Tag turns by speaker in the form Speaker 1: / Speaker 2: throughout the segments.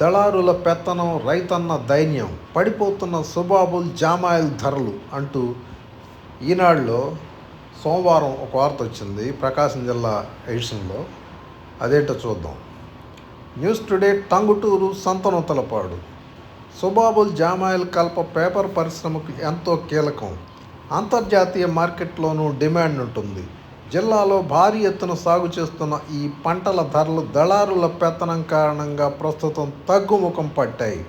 Speaker 1: దళారుల పెత్తనం రైతన్న దైన్యం పడిపోతున్న సుబాబుల్ జామాయిల్ ధరలు అంటూ ఈనాడులో సోమవారం ఒక వార్త వచ్చింది ప్రకాశం జిల్లా ఎడిషన్లో. అదేంటో చూద్దాం. న్యూస్ టుడే టంగుటూరు సంతనోతలపాడు సుబాబుల్ జామాయిల్ కల్ప పేపర్ పరిశ్రమకు ఎంతో కీలకం. అంతర్జాతీయ మార్కెట్లోనూ డిమాండ్ ఉంటుంది. జిల్లాలో భారీ ఎత్తున సాగు చేస్తున్న ఈ పంటల ధరలు దళారుల పెత్తనం కారణంగా ప్రస్తుతం తగ్గుముఖం పట్టాయి.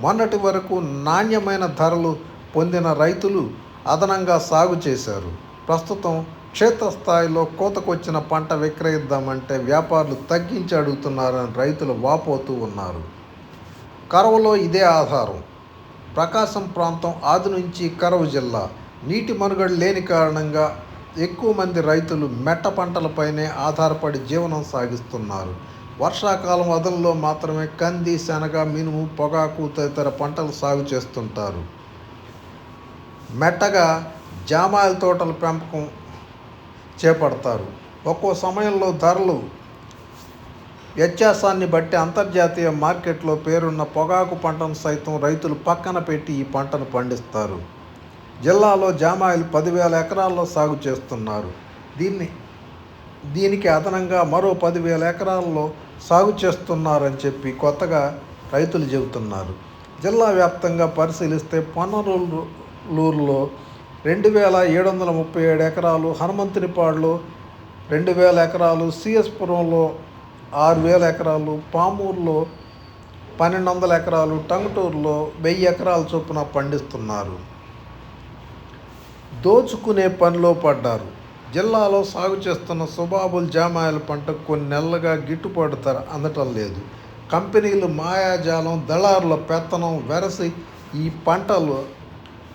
Speaker 1: మొన్నటి వరకు నాణ్యమైన ధరలు పొందిన రైతులు అదనంగా సాగు చేశారు. ప్రస్తుతం క్షేత్రస్థాయిలో కోతకొచ్చిన పంట విక్రయిద్దామంటే వ్యాపారులు తగ్గించి అడుగుతున్నారని రైతులు వాపోతూ ఉన్నారు. కరవలో ఇదే ఆధారం. ప్రకాశం ప్రాంతం ఆది నుంచి కరవు జిల్లా. నీటి మనుగడ లేని కారణంగా ఎక్కువ మంది రైతులు మెట్ట పంటలపైనే ఆధారపడి జీవనం సాగిస్తున్నారు. వర్షాకాలం అదనంలో మాత్రమే కంది శనగ మినుము పొగాకు తదితర పంటలు సాగు చేస్తుంటారు. మెట్టగా జామాయిల తోటల పెంపకం చేపడతారు. ఒక్కో సమయంలో ధరలు వ్యత్యాసాన్ని బట్టి అంతర్జాతీయ మార్కెట్లో పేరున్న పొగాకు పంటను సైతం రైతులు పక్కన పెట్టి ఈ పంటను పండిస్తారు. జిల్లాలో జామాయిలు పదివేల ఎకరాల్లో సాగు చేస్తున్నారు. దీన్ని దీనికి అదనంగా మరో పదివేల ఎకరాల్లో సాగు చేస్తున్నారని చెప్పి కొత్తగా రైతులు చెబుతున్నారు. జిల్లా వ్యాప్తంగా పరిశీలిస్తే పొన్నరూరులో రెండు వేల ఏడు వందల ముప్పై ఏడు ఎకరాలు హనుమంతునిపాడులో రెండు వేల ఎకరాలు సిఎస్పురంలో ఆరు వేల ఎకరాలు పామూరులో పన్నెండు వందల ఎకరాలు టంగుటూరులో వెయ్యి ఎకరాల చొప్పున పండిస్తున్నారు. దోచుకునే పనిలో పడ్డారు. జిల్లాలో సాగు చేస్తున్న సుబాబుల్ జామాయిల పంటకు కొన్ని నెలలుగా గిట్టుబాటు ధర అందటం లేదు. కంపెనీలు మాయాజాలం దళారుల పెత్తనం వెరసి ఈ పంటలు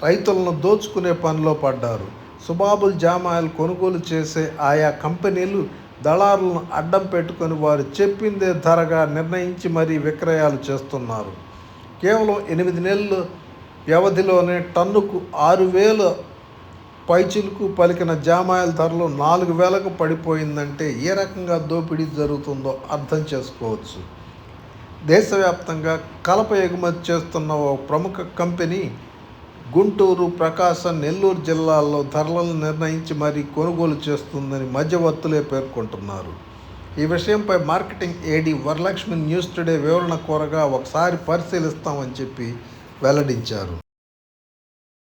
Speaker 1: రైతులను దోచుకునే పనిలో పడ్డారు. సుబాబుల్ జామాయిలు కొనుగోలు చేసే ఆయా కంపెనీలు దళారులను అడ్డం పెట్టుకొని వారు చెప్పిందే ధరగా నిర్ణయించి మరీ విక్రయాలు చేస్తున్నారు. కేవలం ఎనిమిది నెలలు వ్యవధిలోనే టన్నుకు ఆరు వేల పైచిలుకు పలికిన జామాయిల ధరలు నాలుగు వేలకు పడిపోయిందంటే ఏ రకంగా దోపిడీ జరుగుతుందో అర్థం చేసుకోవచ్చు. దేశవ్యాప్తంగా కలప ఎగుమతి చేస్తున్న ఓ ప్రముఖ కంపెనీ గుంటూరు ప్రకాశం నెల్లూరు జిల్లాల్లో ధరలను నిర్ణయించి మరీ కొనుగోలు చేస్తుందని మధ్యవర్తులే పేర్కొంటున్నారు. ఈ విషయంపై marketing A D Varalakshmi news today వివరణ కోరగా ఒకసారి పరిశీలిస్తామని చెప్పి వెల్లడించారు.